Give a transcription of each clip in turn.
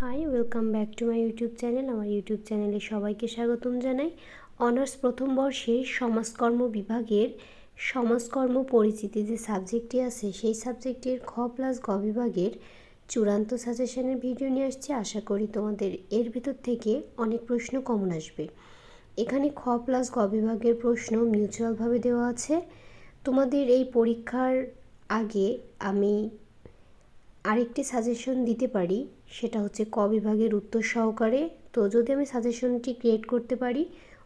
Hi welcome back to my YouTube channel আমার YouTube চ্যানেলে সবাইকে স্বাগতম জানাই। অনার্স প্রথম বর্ষে সমাজকর্ম বিভাগের সমাজকর্ম পরিচিতি যে সাবজেক্টটি আছে, সেই সাবজেক্টের খ প্লাস গ বিভাগের চূড়ান্ত সাজেশনের ভিডিও নিয়ে আসছি। আশা করি তোমাদের এর ভিতর থেকে অনেক প্রশ্ন কমন আসবে। এখানে খ প্লাস গ বিভাগের প্রশ্ন মিউচুয়ালভাবে দেওয়া আছে। তোমাদের এই পরীক্ষার আগে আমি আরেকটি সাজেশন দিতে পারি, সেটা হচ্ছে ক বিভাগের উত্তর সহকারে। তো যদি আমি সাজেশনটি ক্রিয়েট করতে পারি,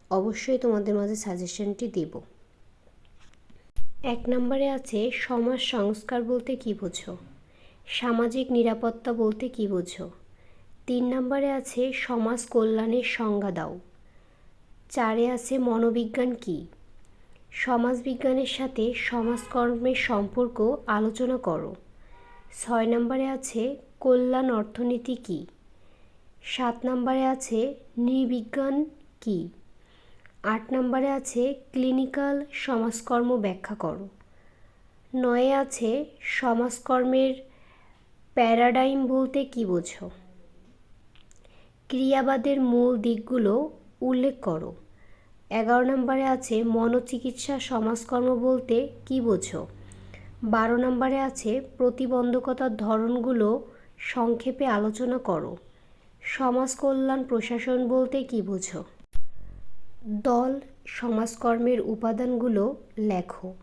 অবশ্যই তোমাদের মাঝে সাজেশনটি দেব। এক নম্বরে আছে, সমাজ সংস্কার বলতে কী বোঝো? সামাজিক নিরাপত্তা বলতে কী বোঝো? তিন নম্বরে আছে, সমাজ কল্যাণের সংজ্ঞা দাও। চারে আছে, মনোবিজ্ঞান কী? সমাজবিজ্ঞানের সাথে সমাজকর্মের সম্পর্ক আলোচনা করো। ছয় নম্বরে আছে কল্যাণ অর্থনীতি কী? সাত নম্বরে আছে নৃবিজ্ঞান কী? আট নম্বরে আছে ক্লিনিক্যাল সমাজকর্ম ব্যাখ্যা করো। নয়ে আছে সমাজকর্মের প্যারাডাইম বলতে কী বোঝো? ক্রিয়াবাদের মূল দিকগুলো উল্লেখ করো। এগারো নম্বরে আছে মনোচিকিৎসা সমাজকর্ম বলতে কী বোঝো? বারো নম্বরে আছে, প্রতিবন্ধকতার ধরনগুলো সংক্ষেপে আলোচনা করো। সমাজ কল্যাণ প্রশাসন বলতে কী বোঝো? দল, সমাজকর্মের উপাদানগুলো লেখো।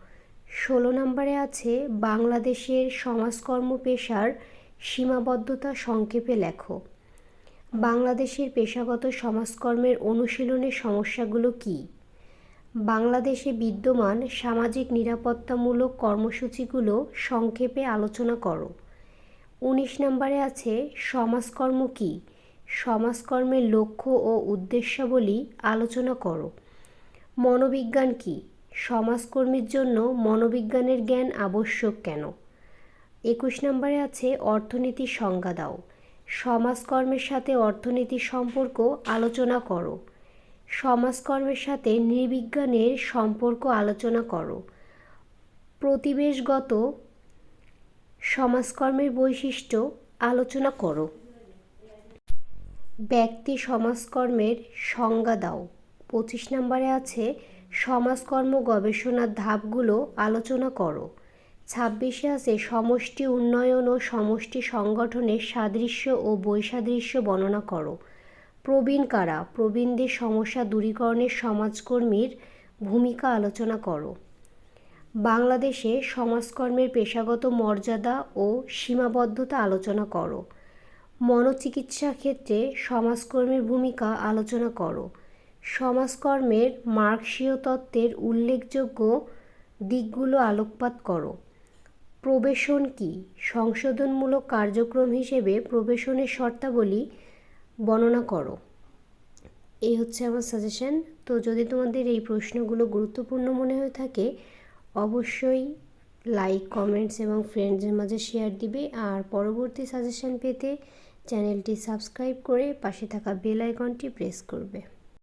ষোলো নম্বরে আছে, বাংলাদেশের সমাজকর্ম পেশার সীমাবদ্ধতা সংক্ষেপে লেখো। বাংলাদেশের পেশাগত সমাজকর্মের অনুশীলনের সমস্যাগুলো কী? বাংলাদেশে বিদ্যমান সামাজিক নিরাপত্তামূলক কর্মসূচিগুলো সংক্ষেপে আলোচনা করো। উনিশ নম্বরে আছে, সমাজকর্ম কী? সমাজকর্মের লক্ষ্য ও উদ্দেশ্যাবলী আলোচনা করো। মনোবিজ্ঞান কী? সমাজকর্মীর জন্য মনোবিজ্ঞানের জ্ঞান আবশ্যক কেন? একুশ নম্বরে আছে অর্থনীতির সংজ্ঞা দাও। সমাজকর্মের সাথে অর্থনীতির সম্পর্ক আলোচনা করো। সমাজকর্মের সাথে নৃবিজ্ঞানের সম্পর্ক আলোচনা করো। প্রতিবেশগত সমাজকর্মের বৈশিষ্ট্য আলোচনা করো। ব্যক্তি সমাজকর্মের সংজ্ঞা দাও। পঁচিশ নম্বরে আছে, সমাজকর্ম গবেষণার ধাপগুলো আলোচনা করো। ছাব্বিশে আছে, সমষ্টি উন্নয়ন ও সমষ্টি সংগঠনের সাদৃশ্য ও বৈসাদৃশ্য বর্ণনা করো। প্রবীণ কারা? প্রবীণদের সমস্যা দূরীকরণের সমাজকর্মীর ভূমিকা আলোচনা করো। বাংলাদেশে সমাজকর্মের পেশাগত মর্যাদা ও সীমাবদ্ধতা আলোচনা করো। মনোচিকিৎসা ক্ষেত্রে সমাজকর্মীর ভূমিকা আলোচনা করো। সমাজকর্মের মার্কসীয় তত্ত্বের উল্লেখযোগ্য দিকগুলো আলোকপাত করো। প্রবেশন কি? সংশোধনমূলক কার্যক্রম হিসেবে প্রবেশনের শর্তাবলী বর্ণনা করো। এই হচ্ছে আমার সাজেশন তো যদি তোমাদের এই প্রশ্নগুলো গুরুত্বপূর্ণ মনে হয়ে থাকে, অবশ্যই লাইক কমেন্টস এবং ফ্রেন্ডসের মাঝে শেয়ার দিবে। আর পরবর্তী সাজেশান পেতে চ্যানেলটি সাবস্ক্রাইব করে পাশে থাকা বেল আইকনটি প্রেস করবে।